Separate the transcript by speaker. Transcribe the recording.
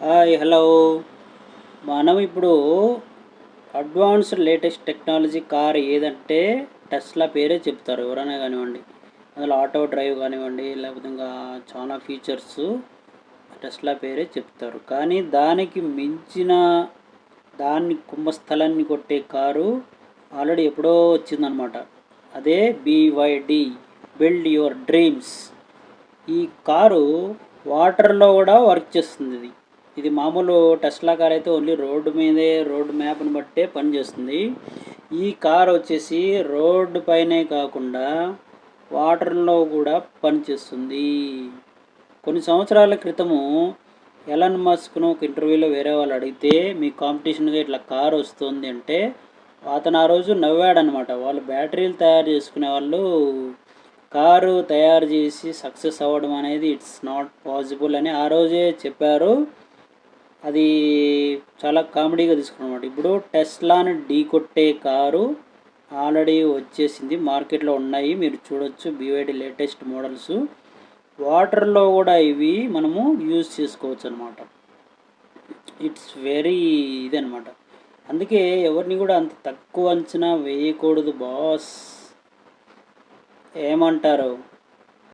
Speaker 1: Hi hello. మనం ఇప్పుడు advanced latest technology car ఏదంటే టెస్లా పేరే చెప్తారు ఎవరైనా కానివ్వండి. అందులో ఆటో డ్రైవ్ కానివ్వండి లేకపోతే ఇంకా చాలా ఫీచర్స్ టెస్లా పేరే చెప్తారు. కానీ దానికి మించిన దాన్ని కుంభస్థలాన్ని కొట్టే కారు ఆల్రెడీ ఎప్పుడో వచ్చిందనమాట అదే బీవైడి బిల్డ్ యువర్ డ్రీమ్స్. ఈ కారు వాటర్లో కూడా వర్క్ చేస్తుంది ఇది. ఇది మామూలు టెస్లా కార్ అయితే ఓన్లీ రోడ్డు మీదే రోడ్డు మ్యాప్ని బట్టే పనిచేస్తుంది ఈ కార్ వచ్చేసి రోడ్డు పైనే కాకుండా వాటర్లో కూడా పనిచేస్తుంది కొన్ని సంవత్సరాల క్రితము ఎలన్ మస్క్ను ఒక ఇంటర్వ్యూలో వేరే వాళ్ళు అడిగితే మీ కాంపిటీషన్గా ఇట్లా కార్ వస్తుంది అంటే అతను ఆ రోజు నవ్వాడనమాట. వాళ్ళు బ్యాటరీలు తయారు చేసుకునే వాళ్ళు కారు తయారు చేసి సక్సెస్ అవ్వడం అనేది ఇట్స్ నాట్ పాసిబుల్ అని ఆ రోజే చెప్పారు. అది చాలా కామెడీగా తీసుకున్నమాట ఇప్పుడు టెస్లాని ఢీ కొట్టే కారు ఆల్రెడీ వచ్చేసింది. మార్కెట్లో ఉన్నాయి. మీరు చూడొచ్చు బీవైడి లేటెస్ట్ మోడల్స్. వాటర్లో కూడా ఇవి మనము యూజ్ చేసుకోవచ్చు అనమాట ఇట్స్ వెరీ ఇది అనమాట అందుకే ఎవరిని కూడా అంత తక్కువ అంచనా వేయకూడదు బాస్. ఏమంటారు?